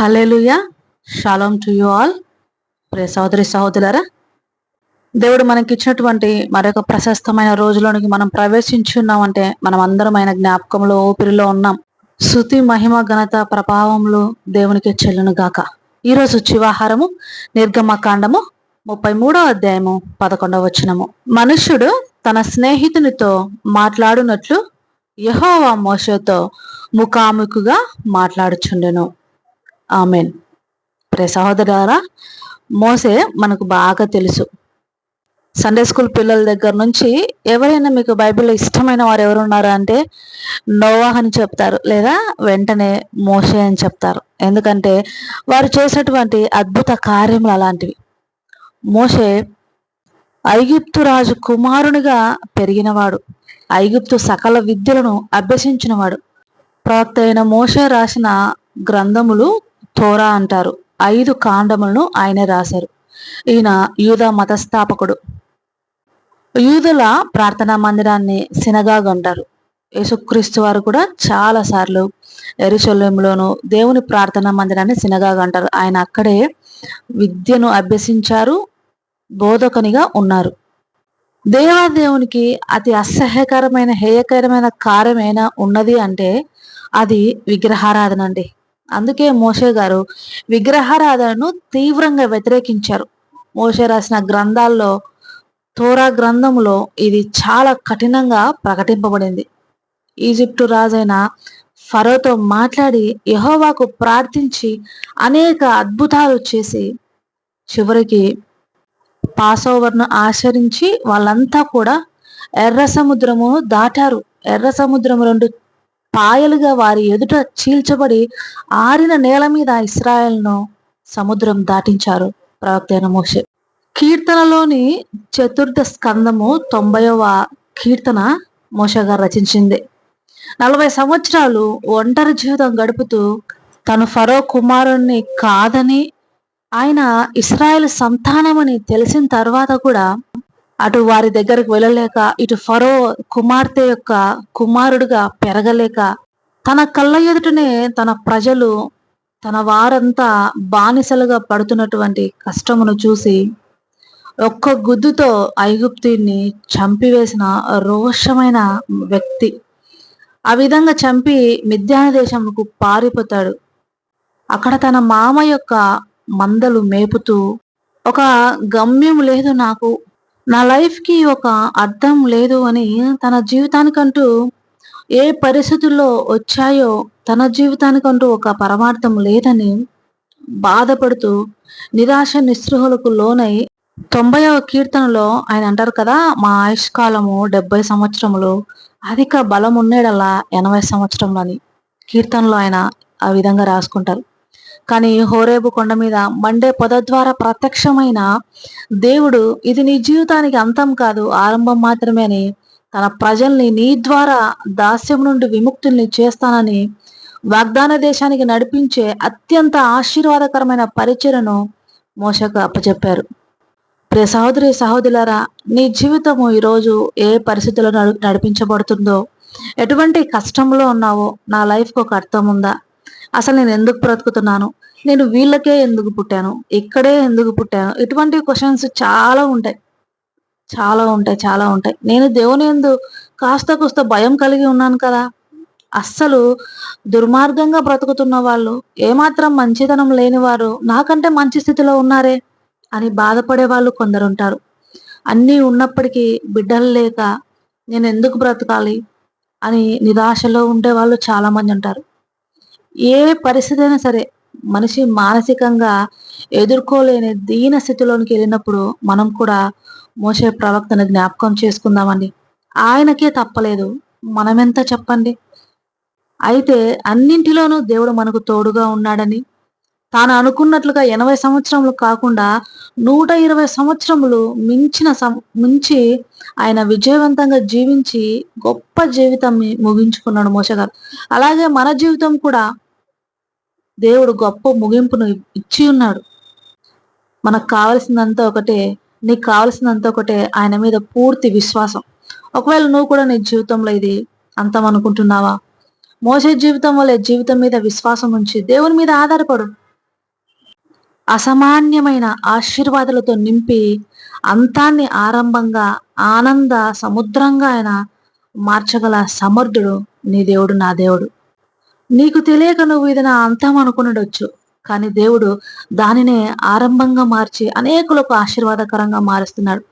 Hallelujah shalom to you all. Pray సహోదరి సహోదరులరా దేవుడు మనకి ఇచ్చినటువంటి మరొక ప్రశస్తమైన రోజులోనికి మనం ప్రవేశించున్నామంటే మనం అందరం ఆయన జ్ఞాపకంలో ఊపిరిలో ఉన్నాం. శృతి మహిమ ఘనత ప్రభావంలో దేవునికి చెల్లును గాక. ఈరోజు చివాహారము నిర్గమకాండము ముప్పై మూడో అధ్యాయము పదకొండవ వచనము. మనుష్యుడు తన స్నేహితునితో మాట్లాడునట్లు యహోవా మోసతో ముఖాముఖిగా మాట్లాడుచుండెను. ఆమెన్. ప్రే సహోదరారా మోసే మనకు బాగా తెలుసు. సండే స్కూల్ పిల్లల దగ్గర నుంచి ఎవరైనా మీకు బైబిల్లో ఇష్టమైన వారు ఎవరు ఉన్నారు అంటే నోవాహ్ అని చెప్తారు లేదా వెంటనే మోసే అని చెప్తారు. ఎందుకంటే వారు చేసినటువంటి అద్భుత కార్యములు అలాంటివి. మోసే ఐగుప్తు రాజు కుమారునిగా పెరిగినవాడు. ఐగుప్తు సకల విద్యలను అభ్యసించినవాడు. ప్రవక్త అయిన మోసే రాసిన గ్రంథములు తోరా అంటారు. ఐదు కాండములను ఆయనే రాశారు. ఈయన యూద మతస్థాపకుడు. యూదుల ప్రార్థనా మందిరాన్ని సినగాగ్ అంటారు. యేసుక్రీస్తు వారు కూడా చాలా సార్లు ఎరుశల్యంలోను దేవుని ప్రార్థనా మందిరాన్ని సినగాగ్ అంటారు. ఆయన అక్కడే విద్యను అభ్యసించారు బోధకునిగా ఉన్నారు. దేవాదేవునికి అతి అసహ్యకరమైన హేయకరమైన కార్యమైనా ఉన్నది అంటే అది విగ్రహారాధన అండి. అందుకే మోషే గారు విగ్రహారాధనను తీవ్రంగా వ్యతిరేకించారు. మోషే రాసిన గ్రంథాల్లో తోరా గ్రంథంలో ఇది చాలా కఠినంగా ప్రకటింపబడింది. ఈజిప్టు రాజైన ఫరోతో మాట్లాడి యహోవాకు ప్రార్థించి అనేక అద్భుతాలు చేసి చివరికి పాసోవర్ను ఆచరించి వాళ్ళంతా కూడా ఎర్ర సముద్రము దాటారు. ఎర్ర సముద్రం రెండు పాయలుగా వారి ఎదుట చీల్చబడి ఆరిన నేల మీద ఇస్రాయల్ను సముద్రం దాటించారు. ప్రవక్త అయిన మోషే. కీర్తనలోని చతుర్థ స్కందము తొంభైవ కీర్తన మోష గారు రచించింది. నలభై సంవత్సరాలు ఒంటరి జీవితం గడుపుతూ తను ఫరో కుమారుణ్ణి కాదని ఆయన ఇస్రాయల్ సంతానమని తెలిసిన తర్వాత కూడా అటు వారి దగ్గరకు వెళ్ళలేక ఇటు ఫరో కుమార్తె యొక్క కుమారుడుగా పెరగలేక తన కళ్ళ ఎదుటనే తన ప్రజలు తన వారంతా బానిసలుగా పడుతున్నటువంటి కష్టమును చూసి ఒక్క గుద్దుతో ఐగుప్తిని చంపివేసిన రోషమైన వ్యక్తి. ఆ విధంగా చంపి మిథ్యాన దేశంకు పారిపోతాడు. అక్కడ తన మామ యొక్క మందలు మేపుతూ ఒక గమ్యం లేదు నాకు నా లైఫ్కి ఒక అర్థం లేదు అని తన జీవితానికంటూ ఏ పరిస్థితుల్లో వచ్చాయో తన జీవితానికంటూ ఒక పరమార్థం లేదని బాధపడుతూ నిరాశ నిస్పృహలకు లోనై తొంభైవ కీర్తనలో ఆయన అంటారు కదా మా ఆయుష్కాలము డెబ్బై సంవత్సరములు అధిక బలం ఉండేడల్లా ఎనభై సంవత్సరంలో అని కీర్తనలో ఆయన ఆ విధంగా రాసుకుంటారు. కానీ హోరేబు కొండ మీద మండే పొద ద్వారా ప్రత్యక్షమైన దేవుడు ఇది నీ జీవితానికి అంతం కాదు ఆరంభం మాత్రమే అని తన ప్రజల్ని నీ ద్వారా దాస్యం నుండి విముక్తుల్ని చేస్తానని వాగ్దాన దేశానికి నడిపించే అత్యంత ఆశీర్వాదకరమైన పరిచయను మోసకు అప్పచెప్పారు. ప్రియ సహోదరి సహోదరులారా నీ జీవితము ఈరోజు ఏ పరిస్థితుల్లో నడు నడిపించబడుతుందో ఎటువంటి కష్టంలో ఉన్నావో నా లైఫ్కి ఒక అర్థం ఉందా? అసలు నేను ఎందుకు బ్రతుకుతున్నాను? నేను వీళ్ళకే ఎందుకు పుట్టాను? ఇక్కడే ఎందుకు పుట్టాను? ఇటువంటి క్వశ్చన్స్ చాలా ఉంటాయి. చాలా ఉంటాయి చాలా ఉంటాయి. నేను దేవుని ఎందు కాస్త కూస్త భయం కలిగి ఉన్నాను కదా? అస్సలు దుర్మార్గంగా బ్రతుకుతున్న వాళ్ళు ఏమాత్రం మంచితనం లేని వారు నాకంటే మంచి స్థితిలో ఉన్నారే అని బాధపడే వాళ్ళు కొందరు ఉంటారు అన్నీ ఉన్నప్పటికీ బిడ్డలు లేక నేను ఎందుకు బ్రతకాలి అని నిరాశలో ఉండే వాళ్ళు చాలా మంది ఉంటారు. ఏ పరిస్థితి అయినా సరే మనిషి మానసికంగా ఎదుర్కోలేని దీన స్థితిలోనికి వెళ్ళినప్పుడు మనం కూడా మోసే ప్రవక్తను జ్ఞాపకం చేసుకుందామండి. ఆయనకే తప్పలేదు. మనమెంత చెప్పండి? అయితే అన్నింటిలోనూ దేవుడు మనకు తోడుగా ఉన్నాడని తాను అనుకున్నట్లుగా ఎనభై సంవత్సరములు కాకుండా నూట ఇరవై సంవత్సరములు మించిన మించి ఆయన విజయవంతంగా జీవించి గొప్ప జీవితం ముగించుకున్నాడు మోసగారు అలాగే మన జీవితం కూడా దేవుడు గొప్ప ముగింపును ఇచ్చి ఉన్నాడు. మనకు కావలసిందంతా ఒకటే నీకు కావలసిందంతా ఒకటే ఆయన మీద పూర్తి విశ్వాసం. ఒకవేళ నువ్వు కూడా నీ జీవితంలో ఇది అంతం అనుకుంటున్నావా? మోసే జీవితం వల్ల జీవితం మీద విశ్వాసం ఉంచి దేవుని మీద ఆధారపడు. అసామాన్యమైన ఆశీర్వాదాలతో నింపి అంతాన్ని ఆరంభంగా ఆనంద సముద్రంగా ఆయన మార్చగల సమర్థుడు నీ దేవుడు నా దేవుడు. నీకు తెలియక నువ్వు ఇది నా అంతం అనుకునడొచ్చు కానీ దేవుడు దానినే ఆరంభంగా మార్చి అనేకులకు ఆశీర్వాదకరంగా మారుస్తున్నాడు.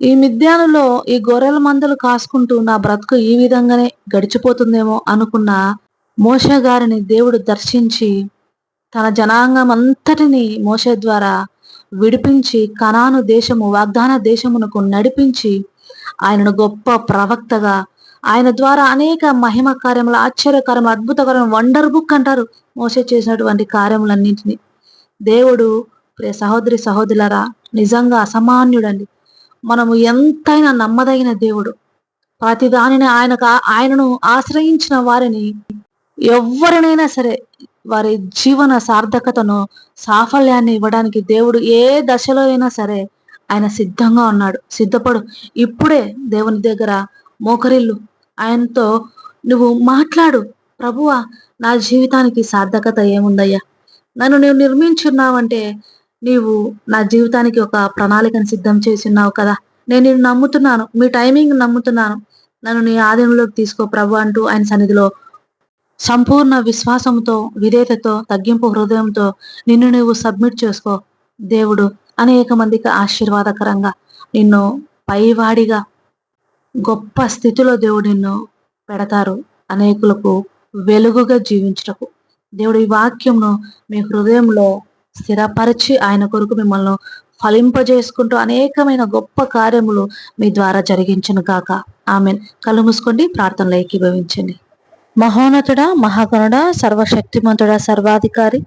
ఈ మిద్యానులో ఈ గొర్రెల మందలు కాసుకుంటూ నా బ్రతుకు ఈ విధంగానే గడిచిపోతుందేమో అనుకున్న మోష గారిని దేవుడు దర్శించి తన జనాంగం అంతటిని మోసే ద్వారా విడిపించి కనాను దేశము వాగ్దాన దేశమునకు నడిపించి ఆయనను గొప్ప ప్రవక్తగా ఆయన ద్వారా అనేక మహిమ కార్యములు ఆశ్చర్యకరములు అద్భుతకరం వండర్ బుక్ అంటారు మోసే చేసినటువంటి కార్యములన్నింటినీ. దేవుడు ప్రియ సహోదరి సహోదరులరా నిజంగా అసమాన్యుడండి. మనము ఎంతైనా నమ్మదగిన దేవుడు. ప్రతి దానిని ఆయనకు ఆయనను ఆశ్రయించిన వారిని ఎవరినైనా సరే వారి జీవన సార్థకతను సాఫల్యాన్ని ఇవ్వడానికి దేవుడు ఏ దశలో అయినా సరే ఆయన సిద్ధంగా ఉన్నాడు. సిద్ధపడు. ఇప్పుడే దేవుని దగ్గర మోకరిల్లు. ఆయనతో నువ్వు మాట్లాడు. ప్రభువా నా జీవితానికి సార్థకత ఏముందయ్యా? నన్ను నువ్వు నిర్మించున్నావంటే నీవు నా జీవితానికి ఒక ప్రణాళికను సిద్ధం చేసి ఉన్నావు కదా. నేను నిన్ను నమ్ముతున్నాను. మీ టైమింగ్ నమ్ముతున్నాను. నన్ను నీ ఆధీనంలోకి తీసుకో ప్రభు అంటూ ఆయన సన్నిధిలో సంపూర్ణ విశ్వాసంతో విధేయతతో తగ్గింపు హృదయంతో నిన్ను నువ్వు సబ్మిట్ చేసుకో దేవుడు. అనేక మందికి ఆశీర్వాదకరంగా నిన్ను పైవాడిగా గొప్ప స్థితిలో దేవుడు నిన్ను పెడతారు. అనేకులకు వెలుగుగా జీవించటకు. దేవుడు ఈ వాక్యంను మీ హృదయంలో స్థిరపరిచి ఆయన కొరకు మిమ్మల్ని ఫలింపజేసుకుంటూ అనేకమైన గొప్ప కార్యములు మీ ద్వారా జరిగించను కాక ఆమె కళ్ళు మూసుకోండి ప్రార్థనలో ఏకీభవించండి మహోన్నతుడా మహాగణుడా సర్వశక్తిమంతుడా సర్వాధికారి.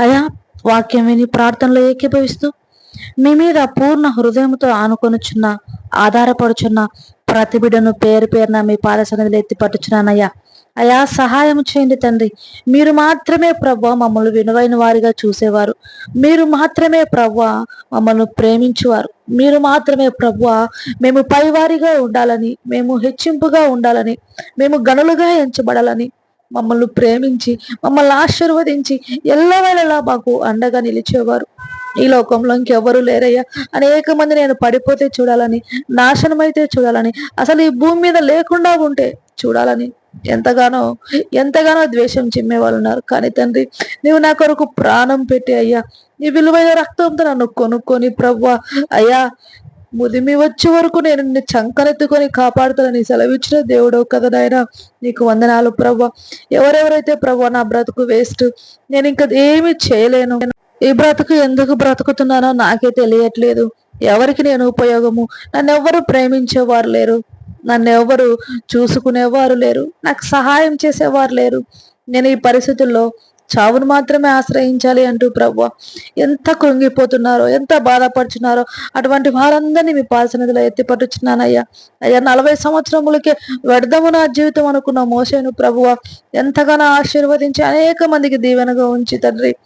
అయా వాక్యం విని ప్రార్థనలో ఏకీభవిస్తూ మీ మీద పూర్ణ హృదయంతో ఆనుకొనుచున్న ఆధారపడుచున్న ప్రతి బిడ్డను పేరు పేరున మీ పాద సన్నిధిలో ఎత్తి పట్టుచున్నానయ్యా అయా సహాయం చేయండి తండ్రి. మీరు మాత్రమే ప్రభు మమ్మల్ని వినువైన వారిగా చూసేవారు. మీరు మాత్రమే ప్రభు మమ్మల్ని ప్రేమించువారు. మీరు మాత్రమే ప్రభు మేము పైవారిగా ఉండాలని మేము హెచ్చింపుగా ఉండాలని మేము గనులుగా ఎంచబడాలని మమ్మల్ని ప్రేమించి మమ్మల్ని ఆశీర్వదించి ఎల్లవేళలా మాకు అండగా నిలిచేవారు. ఈ లోకంలో ఇంకెవ్వరూ లేరయ్యా. అనేక మంది నేను పడిపోతే చూడాలని నాశనమైతే చూడాలని అసలు ఈ భూమి మీద లేకుండా ఉంటే చూడాలని ఎంతగానో ఎంతగానో ద్వేషం చిమ్మే వాళ్ళు ఉన్నారు. కానీ తండ్రి నువ్వు నా కొరకు ప్రాణం పెట్టి అయ్యా నీ విలువైన రక్తంతో నన్ను కొనుక్కొని ప్రవ్వా అయ్యా ముదిమి వచ్చే వరకు నేను నిన్ను చంకనెత్తుకొని కాపాడుతానని సెలవిచ్చిన దేవుడవు కదా నాయన. నీకు వందనాలు ప్రవ్వ. ఎవరెవరైతే ప్రవ్వ నా బ్రతుకు వేస్ట్ నేను ఇంకా ఏమి చేయలేను. ఈ బ్రతుకు ఎందుకు బ్రతుకుతున్నానో నాకే తెలియట్లేదు. ఎవరికి నేను ఉపయోగము? నన్ను ఎవరు ప్రేమించేవారు లేరు. నన్ను ఎవరు చూసుకునేవారు లేరు. నాకు సహాయం చేసేవారు లేరు. నేను ఈ పరిస్థితుల్లో చావును మాత్రమే ఆశ్రయించాలి అంటూ ప్రభు ఎంత కృంగిపోతున్నారో ఎంత బాధపడుచున్నారో అటువంటి వారందరినీ మీ పాల్సనదిలో ఎత్తిపట్టుచున్నానయ్యా. అయ్యా నలభై సంవత్సరములకే వ్యర్థము నా జీవితం అనుకున్న మోసేను ప్రభువ ఎంతగానో ఆశీర్వదించి అనేక మందికి దీవెనగా ఉంచి తండ్రి.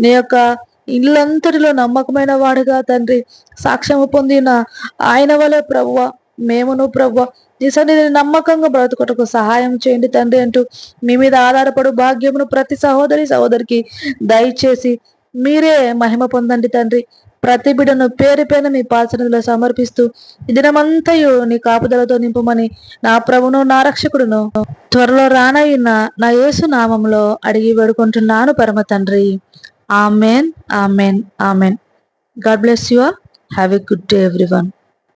నీ యొక్క ఇల్లంతటిలో నమ్మకమైన వాడుగా తండ్రి. సాక్ష్యము పొందిన ఆయన వలె ప్రభువ మేమును ప్రభు నీ సన్నిధిని నమ్మకంగా బ్రతుకుటకు సహాయం చేయండి తండ్రి అంటూ మీ మీద ఆధారపడు భాగ్యమును ప్రతి సహోదరి సహోదరికి దయచేసి మీరే మహిమ పొందండి తండ్రి. ప్రతి బిడను పేరు పైన మీ పాసనలో సమర్పిస్తూ దినమంతయు నీ కాపుదలతో నింపమని నా ప్రభును నా రక్షకుడును త్వరలో రానయ్యున్న నా యేసు నామంలో అడిగి వేడుకుంటున్నాను పరమ తండ్రి. Amen amen amen. God bless you have a good day everyone.